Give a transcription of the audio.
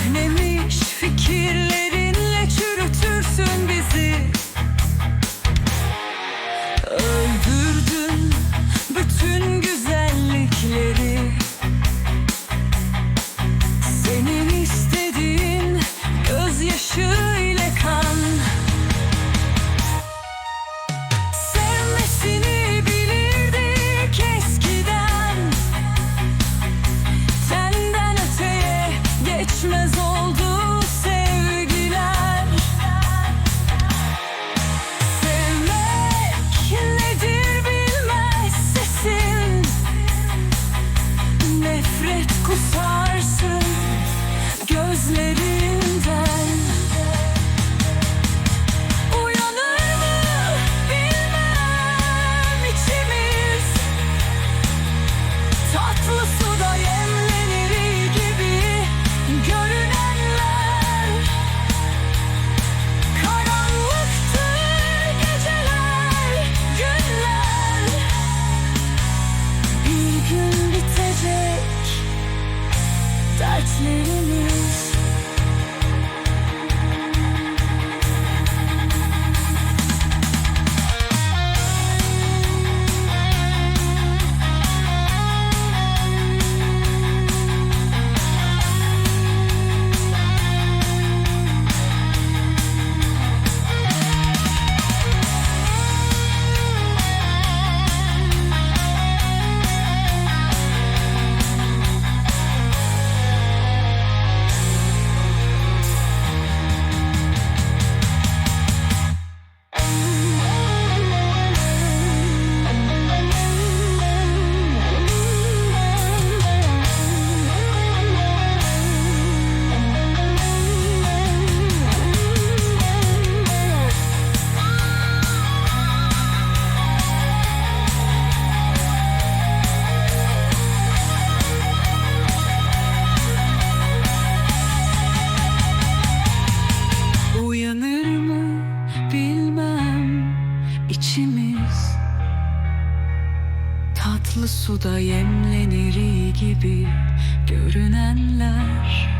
Sahnemiş fikirlerinle çürütürsün bizi. Uyanır mı bilmem. İçimiz Tatlı suda yemlenir gibi görünenler